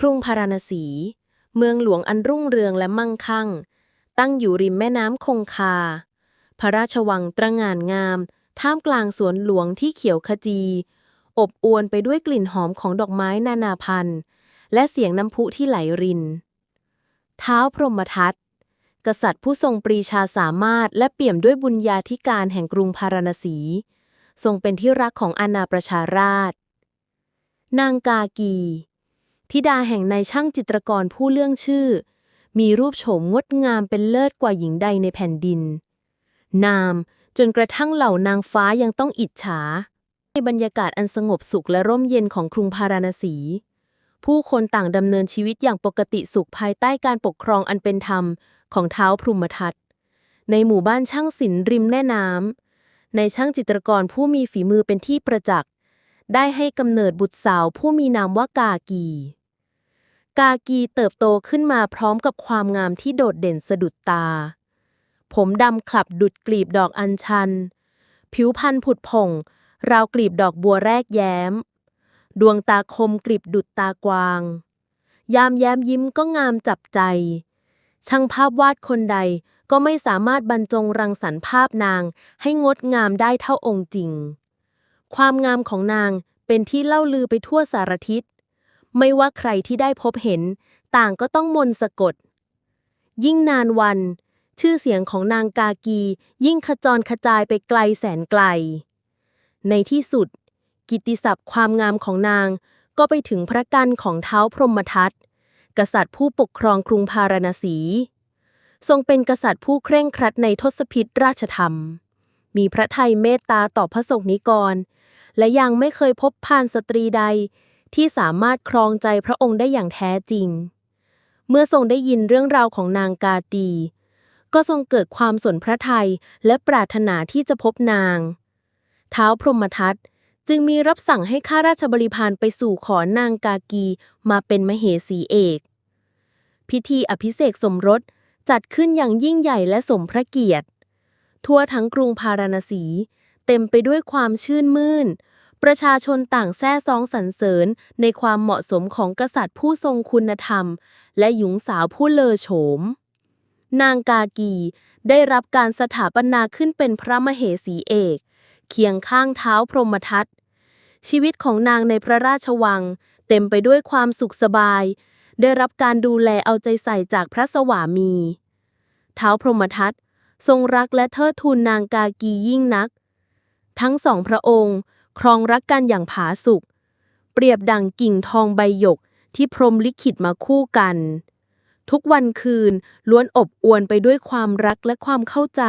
กรุงพาราณสี เมืองหลวงอันรุ่งเรืองและมั่งคั่ง ตั้งอยู่ริมแม่น้ำคงคา พระราชวังตระงานงาม ท่ามกลางสวนหลวงที่เขียวขจี อบอวลไปด้วยกลิ่นหอมของดอกไม้นานาพันธุ์ และเสียงน้ำพุที่ไหลริน เท้าวพรหมทัตกษัตริย์ผู้ทรงปรีชาสามารถ และเปี่ยมด้วยบุญญาธิการแห่งกรุงพาราณสี ทรงเป็นที่รักของอาณาประชาราษฎร์นางกากี ธิดาแห่งนายช่างจิตรกรผู้เลื่องชื่อ มีรูปโฉมงดงามเป็นเลิศกว่าหญิงใดในแผ่นดิน นามจนกระทั่งเหล่านางฟ้ายังต้องอิจฉา ในบรรยากาศอันสงบสุขและร่มเย็นของกรุงพาราณสี ผู้คนต่างดำเนินชีวิตอย่างปกติสุขภายใต้การปกครองอันเป็นธรรมของเท้าพรหมทัตในหมู่บ้านช่างศิลป์ริมแม่น้ำในช่างจิตรกรผู้มีฝีมือเป็นที่ประจักษ์ ได้ให้กำเนิดบุตรสาวผู้มีนามว่ากากี กากีเติบโตขึ้นมาพร้อมกับความงามที่โดดเด่นสะดุดตา ผมดำคลับดุดกลีบดอกอัญชัน ผิวพรรณผุดผ่อง ราวกลีบดอกบัวแรกแย้ม ดวงตาคมกลีบดุดตากวาง ยามแย้มยิ้มก็งามจับใจ ช่างภาพวาดคนใดก็ไม่สามารถบรรจงรังสรรค์ภาพนางให้งดงามได้เท่าองค์จริง ความงามของนางเป็นที่เล่าลือไปทั่วสารทิศ ไม่ว่าใครที่ได้พบเห็น ต่างก็ต้องมนต์สะกด ยิ่งนานวัน ชื่อเสียงของนางกากี ยิ่งขจรขจายไปไกลแสนไกล ในที่สุด กิติศัพท์ความงามของนางก็ไปถึงพระกันของเท้าพรหมทัตกษัตริย์ผู้ปกครองกรุงพาราณสี ทรงเป็นกษัตริย์ผู้เคร่งครัดในทศพิธราชธรรม มีพระทัยเมตตาต่อพระสงฆ์นิกร และยังไม่เคยพบพานสตรีใด ที่สามารถครองใจพระองค์ได้อย่างแท้จริง เมื่อทรงได้ยินเรื่องราวของนางกาตี ก็ทรงเกิดความสนพระทัยและปรารถนาที่จะพบนาง เท้าพรหมทัตจึงมีรับสั่งให้ข้าราชบริพารไปสู่ขอนางกากีมาเป็นมเหสีเอก พิธีอภิเษกสมรสจัดขึ้นอย่างยิ่งใหญ่และสมพระเกียรติ ทั่วทั้งกรุงพาราณสี เต็มไปด้วยความชื่นมื่น ประชาชนต่างแซ่ซองสรรเสริญในความเหมาะสมของกษัตริย์ผู้ทรงคุณธรรม และหญิงสาวผู้เลอโฉม นางกากีได้รับการสถาปนาขึ้นเป็นพระมเหสีเอก เคียงข้างเท้าพรหมทัตชีวิตของนางในพระราชวัง เต็มไปด้วยความสุขสบาย ได้รับการดูแลเอาใจใส่จากพระสวามี เท้าพรหมทัตทรงรักและเทิดทูนนางกากียิ่งนัก ทั้งสองพระองค์ ครองรักกันอย่างผาสุก เปรียบดังกิ่งทองใบหยกที่พรมลิขิตมาคู่กัน ทุกวันคืนล้วนอบอวลไปด้วยความรักและความเข้าใจ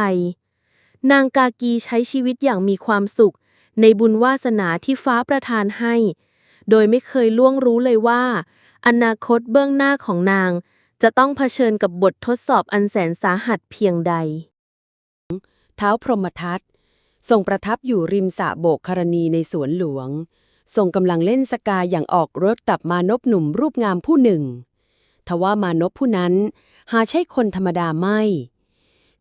นางกากีใช้ชีวิตอย่างมีความสุข ในบุญวาสนาที่ฟ้าประทานให้ โดยไม่เคยล่วงรู้เลยว่า อนาคตเบื้องหน้าของนาง จะต้องเผชิญกับบททดสอบอันแสนสาหัสเพียงใด เท้าพรหมทัต ทรงประทับอยู่ริมสระโบกครณีในสวนหลวง ทรงกำลังเล่นสกาอย่างออกรถกับมานพหนุ่มรูปงามผู้หนึ่ง ทว่ามานพผู้นั้นหาใช่คนธรรมดาไม่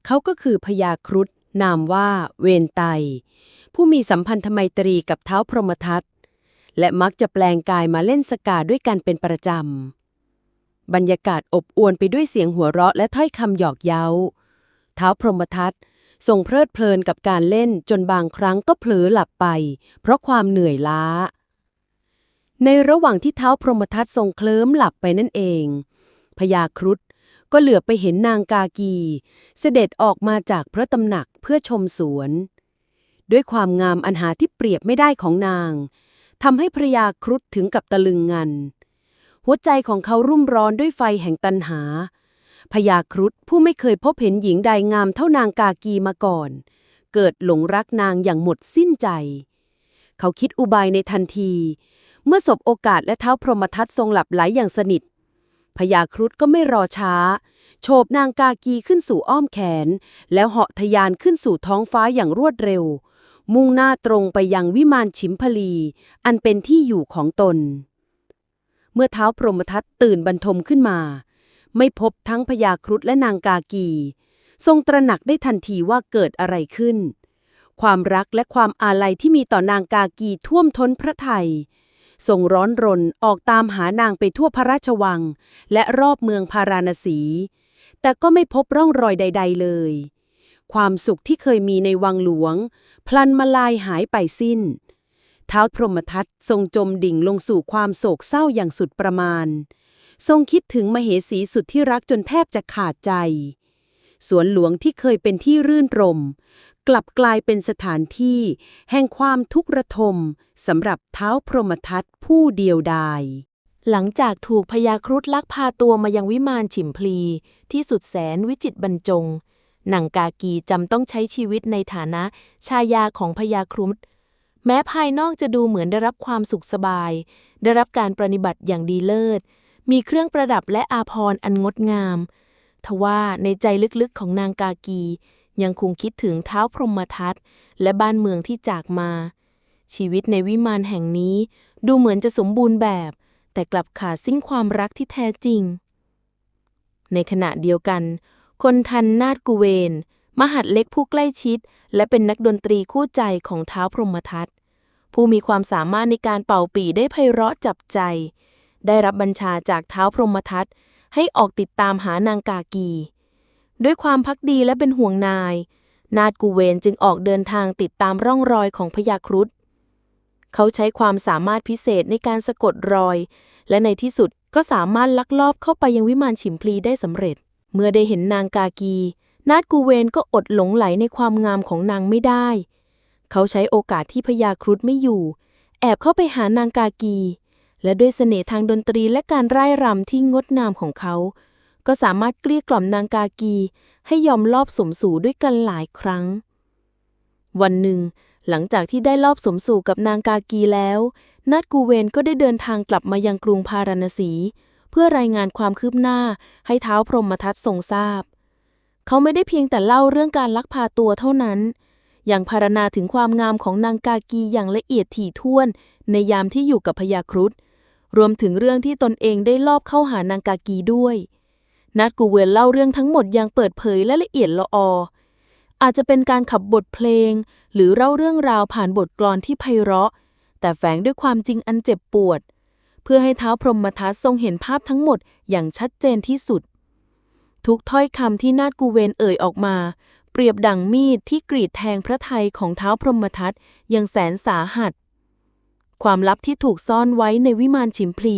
เขาก็คือพญาครุฑนามว่าเวนไต ผู้มีสัมพันธไมตรีกับเท้าพรหมทัตและมักจะแปลงกายมาเล่นสกาด้วยกันเป็นประจำ บรรยากาศอบอวลไปด้วยเสียงหัวเราะและถ้อยคำหยอกเย้า เท้าพรหมทัต ทรงเพลิดเพลินกับการเล่นจนบางครั้งก็เผลอหลับไป เพราะความเหนื่อยล้า ในระหว่างที่เท้าพรหมทัตทรงเคลิ้มหลับไปนั่นเองพญาครุฑก็เหลือบไปเห็นนางกากี เสด็จออกมาจากพระตำหนักเพื่อชมสวน ด้วยความงามอันหาที่เปรียบไม่ได้ของนางทำให้พระยาครุฑถึงกับตะลึงงัน หัวใจของเขารุ่มร้อนด้วยไฟแห่งตันหา พญาครุฑผู้ไม่เคยพบเห็นหญิงใดงามเท่านางกากีมาก่อน เกิดหลงรักนางอย่างหมดสิ้นใจ เขาคิดอุบายในทันที เมื่อสบโอกาสและเท้าพรหมทัตทรงหลับไหลอย่างสนิทพญาครุฑก็ไม่รอช้า โฉบนางกากีขึ้นสู่อ้อมแขน แล้วเหาะทะยานขึ้นสู่ท้องฟ้าอย่างรวดเร็ว มุ่งหน้าตรงไปยังวิมานฉิมพลี อันเป็นที่อยู่ของตน เมื่อเท้าพรหมทัตตื่นบรรทมขึ้นมา ไม่พบทั้งพญาครุฑและนางกากี ทรงตระหนักได้ทันทีว่าเกิดอะไรขึ้น ความรักและความอาลัยที่มีต่อนางกากีท่วมท้นพระไทยทรงร้อนรนออกตามหานางไปทั่วพระราชวัง และรอบเมืองพาราณสี แต่ก็ไม่พบร่องรอยใด ๆ เลย ความสุขที่เคยมีในวังหลวง พลันมาลายหายไปสิ้นท้าวพรหมทัตทรงจมดิ่งลงสู่ความโศกเศร้าอย่างสุดประมาณ ทรงคิดถึงมเหสีสุดที่รักจนแทบจะขาดใจ สวนหลวงที่เคยเป็นที่รื่นรม กลับกลายเป็นสถานที่ แห่งความทุกข์ระทมสำหรับเท้าพรหมทัตผู้เดียวดาย หลังจากถูกพญาครุฑลักพาตัวมายังวิมานฉิมพลี ที่สุดแสนวิจิตรบรรจงนางกากีจำต้องใช้ชีวิตในฐานะชายาของพญาครุฑแม้ภายนอกจะดูเหมือนได้รับความสุขสบาย ได้รับการปฏิบัติอย่างดีเลิศ มีเครื่องประดับและอาภรณ์อันงดงาม ทว่าในใจลึกๆของนางกากี ยังคงคิดถึงเท้าพรหมทัตและบ้านเมืองที่จากมา ชีวิตในวิมานแห่งนี้ดูเหมือนจะสมบูรณ์แบบ แต่กลับขาดสิ้นความรักที่แท้จริง ในขณะเดียวกัน คนทันนาฏกุเวน มหัดเล็กผู้ใกล้ชิด และเป็นนักดนตรีคู่ใจของเท้าพรหมทัตผู้มีความสามารถในการเป่าปีได้ไพเราะจับใจ ได้รับบัญชาจากเท้าพรหมทัตให้ออกติดตามหานางกากี ด้วยความพักดีและเป็นห่วงนาย นาฏกุเวนจึงออกเดินทางติดตามร่องรอยของพญาครุฑเขาใช้ความสามารถพิเศษในการสะกดรอย และในที่สุดก็สามารถลักลอบเข้าไปยังวิมานฉิมพลีได้สำเร็จ เมื่อได้เห็นนางกากี นาดกูเวนก็อดหลงไหลในความงามของนางไม่ได้ เขาใช้โอกาสที่พญาครุฑไม่อยู่ แอบเข้าไปหานางกากี และด้วยเสน่ห์ทางดนตรีและการร่ายรำที่งดงามของเขา ก็สามารถเกลี้ยกล่อมนางกากี ให้ยอมลอบสมสู่ด้วยกันหลายครั้ง วันหนึ่ง หลังจากที่ได้ลอบสมสู่กับนางกากีแล้วนาดกูเวนก็ได้เดินทางกลับมายังกรุงพาราณสี เพื่อรายงานความคืบหน้าให้เท้าวพรหมทัตทรงทราบ เขาไม่ได้เพียงแต่เล่าเรื่องการลักพาตัวเท่านั้นยังพารณนาถึงความงามของนางกากีอย่างละเอียดถี่ถ้วนในยามที่อยู่กับพญาครุฑ รวมถึงเรื่องที่ตนเองได้ลอบเข้าหานางกากีด้วย นัดกูเวนเล่าเรื่องทั้งหมดอย่างเปิดเผยและละเอียดละออ อาจจะเป็นการขับบทเพลง หรือเล่าเรื่องราวผ่านบทกลอนที่ไพเราะ แต่แฝงด้วยความจริงอันเจ็บปวด เพื่อให้เท้าพรหมทัตทรงเห็นภาพทั้งหมดอย่างชัดเจนที่สุด ทุกถ้อยคำที่นาดกูเวนเอ่ยออกมา เปรียบดังมีดที่กรีดแทงพระไทยของเท้าพรหมทัตอย่างแสนสาหัส ความลับที่ถูกซ่อนไว้ในวิมานฉิมพลี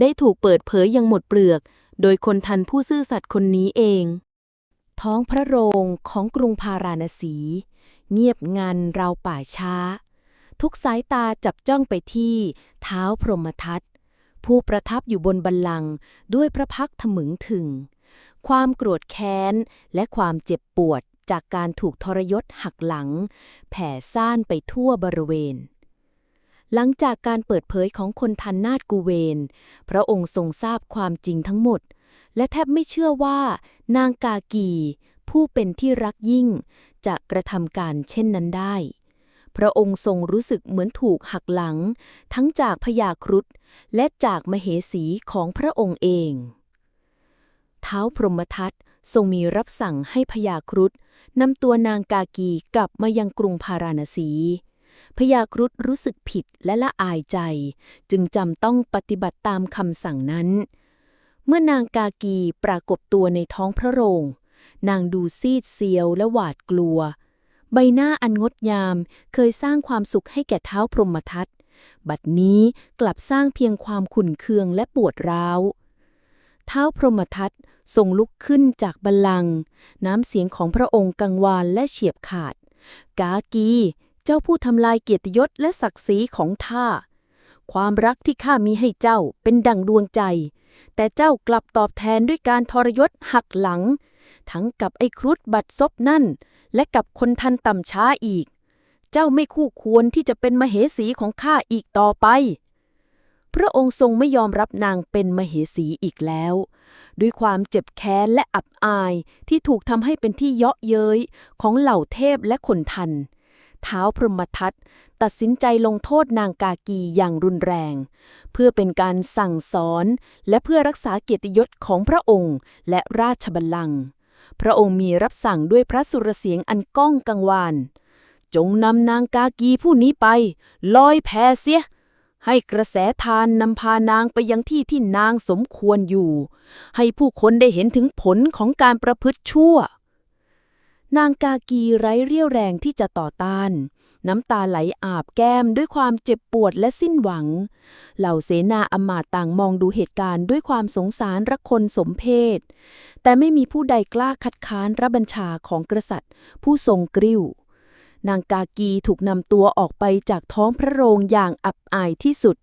ได้ถูกเปิดเผยอย่างหมดเปลือก โดยคนทันผู้ซื่อสัตย์คนนี้เอง ท้องพระโรงของกรุงพาราณสี เงียบงันราวป่าช้า ทุกสายตาจับจ้องไปที่ เท้าพรหมทัตผู้ประทับอยู่บนบัลลังก์ด้วยพระพักถมึงถึง ความโกรธแค้น และความเจ็บปวดจากการถูกทรยศหักหลัง แผ่ซ่านไปทั่วบริเวณ หลังจากการเปิดเผยของคนทันนาฏกูเวน พระองค์ทรงทราบความจริงทั้งหมด และแทบไม่เชื่อว่า นางกากี ผู้เป็นที่รักยิ่ง จะกระทำการเช่นนั้นได้ พระองค์ทรงรู้สึกเหมือนถูกหักหลัง ทั้งจากพญาครุฑและจากมเหสีของพระองค์เองเท้าพรหมทัตทรงมีรับสั่งให้พญาครุฑนำตัวนางกากีกลับมายังกรุงพาราณสี พญาครุฑรู้สึกผิดและละอายใจ จึงจำต้องปฏิบัติตามคำสั่งนั้น เมื่อนางกากีปรากฏตัวในท้องพระโรง นางดูซีดเซียวและหวาดกลัว ใบหน้าอันงดงามเคยสร้างความสุขให้แก่เท้าพรหมทัตบัดนี้กลับสร้างเพียงความขุ่นเคืองและปวดร้าวเท้าพรหมทัตทรงลุกขึ้นจากบัลลังก์น้ำเสียงของพระองค์กังวานและเฉียบขาด กากี เจ้าผู้ทำลายเกียรติยศและศักดิ์ศรีของข้า ความรักที่ข้ามีให้เจ้าเป็นดั่งดวงใจ แต่เจ้ากลับตอบแทนด้วยการทรยศหักหลัง ทั้งกับไอ้ครุฑบัดซบนั่น และกับคนทันต่ำช้าอีก เจ้าไม่คู่ควรที่จะเป็นมเหสีของข้าอีกต่อไปพระองค์ทรงไม่ยอมรับนางเป็นมเหสีอีกแล้ว ด้วยความเจ็บแค้นและอับอายที่ถูกทำให้เป็นที่เยาะเย้ยของเหล่าเทพและคนทัน เท้าวพรหมทัตตัดสินใจลงโทษนางกากีอย่างรุนแรง เพื่อเป็นการสั่งสอนและเพื่อรักษาเกียรติยศของพระองค์และราชบัลลังก์พระองค์มีรับสั่งด้วยพระสุรเสียงอันก้องกังวาน จงนำนางกากีผู้นี้ไป ลอยแพเสีย ให้กระแสทานนำพานางไปยังที่ที่นางสมควรอยู่ ให้ผู้คนได้เห็นถึงผลของการประพฤติชั่ว นางกากีไร้เรี่ยวแรงที่จะต่อต้าน น้ำตาไหลอาบแก้มด้วยความเจ็บปวดและสิ้นหวัง เหล่าเสนาอำมาตต่างมองดูเหตุการณ์ด้วยความสงสารรักคนสมเพศ แต่ไม่มีผู้ใดกล้าคัดค้านรับบัญชาของกษัตริย์ ผู้ทรงกริ้ว นางกากีถูกนำตัวออกไปจากท้องพระโรงอย่างอับอายที่สุด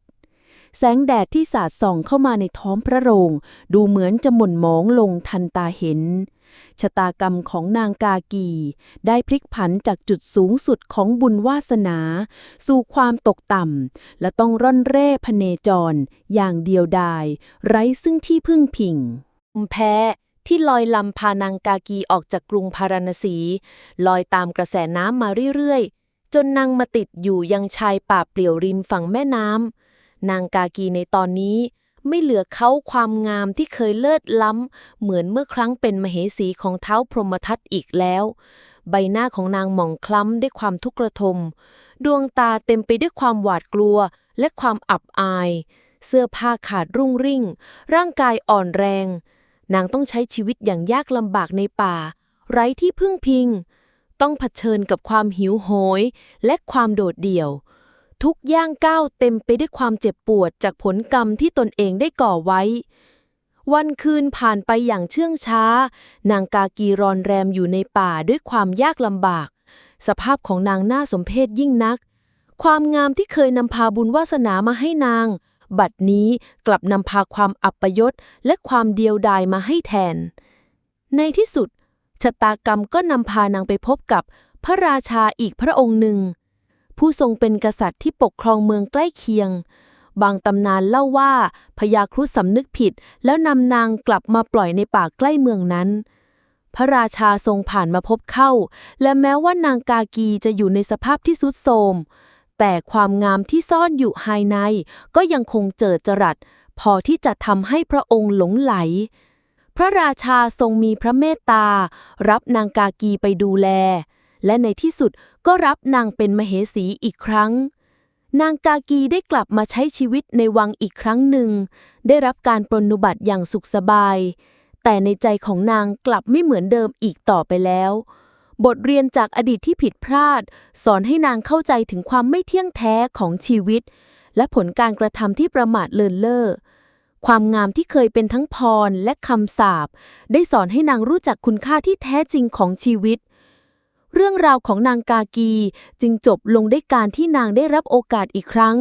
แสงแดดที่สาดส่องเข้ามาในท้องพระโรง ดูเหมือนจะหม่นหมองลงทันตาเห็น ชะตากรรมของนางกากี ได้พลิกผันจากจุดสูงสุดของบุญวาสนา สู่ความตกต่ำ และต้องร่อนเร่พเนจร อย่างเดียวดาย ไร้ซึ่งที่พึ่งพิงแพที่ลอยลำพานางกากีออกจากกรุงพาราณสี ลอยตามกระแสน้ำมาเรื่อยๆ จนนางมาติดอยู่ยังชายป่าเปลี่ยวริมฝั่งแม่น้ำ นางกากีในตอนนี้ ไม่เหลือเขาความงามที่เคยเลิศล้ำ เหมือนเมื่อครั้งเป็นมเหสีของเท้าพรหมทัตอีกแล้ว ใบหน้าของนางหมองคล้ำด้วยความทุกข์ระทม ดวงตาเต็มไปด้วยความหวาดกลัวและความอับอาย เสื้อผ้าขาดรุ่งริ่ง ร่างกายอ่อนแรง นางต้องใช้ชีวิตอย่างยากลำบากในป่า ไร้ที่พึ่งพิง ต้องเผชิญกับความหิวโหย และความโดดเดี่ยว ทุกย่างก้าวเต็มไปด้วยความเจ็บปวดจากผลกรรมที่ตนเองได้ก่อไว้ วันคืนผ่านไปอย่างเชื่องช้า นางกากีรอนแรมอยู่ในป่าด้วยความยากลำบาก สภาพของนางน่าสมเพชยิ่งนัก ความงามที่เคยนำพาบุญวาสนามาให้นาง บัดนี้กลับนำพาความอัปยศและความเดียวดายมาให้แทน ในที่สุดชะตากรรมก็นำพานางไปพบกับพระราชาอีกพระองค์หนึ่ง ผู้ทรงเป็นกษัตริย์ที่ปกครองเมืองใกล้เคียง บางตำนานเล่าว่าพญาครุฑสำนึกผิด แล้วนำนางกลับมาปล่อยในป่าใกล้เมืองนั้น พระราชาทรงผ่านมาพบเข้า และแม้ว่านางกากีจะอยู่ในสภาพที่สุดโทรมแต่ความงามที่ซ่อนอยู่ภายใน ก็ยังคงเจิดจรัส พอที่จะทำให้พระองค์หลงไหล พระราชาทรงมีพระเมตตา รับนางกากีไปดูแล และในที่สุดก็รับนางเป็นมเหสีอีกครั้ง นางกากีได้กลับมาใช้ชีวิตในวังอีกครั้งหนึ่ง ได้รับการปรนนุบัติอย่างสุขสบาย แต่ในใจของนางกลับไม่เหมือนเดิมอีกต่อไปแล้ว บทเรียนจากอดีตที่ผิดพลาด สอนให้นางเข้าใจถึงความไม่เที่ยงแท้ของชีวิต และผลการกระทำที่ประมาทเลินเล่อความงามที่เคยเป็นทั้งพรและคำสาปได้สอนให้นางรู้จักคุณค่าที่แท้จริงของชีวิต เรื่องราวของนางกากีจึงจบลงด้วยการที่นางได้รับโอกาสอีกครั้ง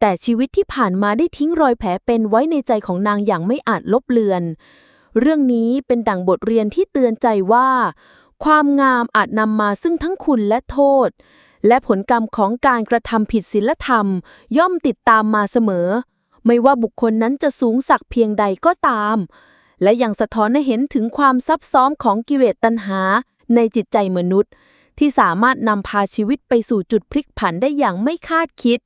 แต่ชีวิตที่ผ่านมาได้ทิ้งรอยแผลเป็นไว้ในใจของนางอย่างไม่อาจลบเลือน เรื่องนี้เป็นดั่งบทเรียนที่เตือนใจว่า ความงามอาจนำมาซึ่งทั้งคุณและโทษ และผลกรรมของการกระทำผิดศีลธรรม ย่อมติดตามมาเสมอ ไม่ว่าบุคคลนั้นจะสูงสักเพียงใดก็ตาม และยังสะท้อนให้เห็นถึงความซับซ้อนของกิเลสตัณหา ในจิตใจมนุษย์ ที่สามารถนำพาชีวิตไปสู่จุดพลิกผันได้อย่างไม่คาดคิด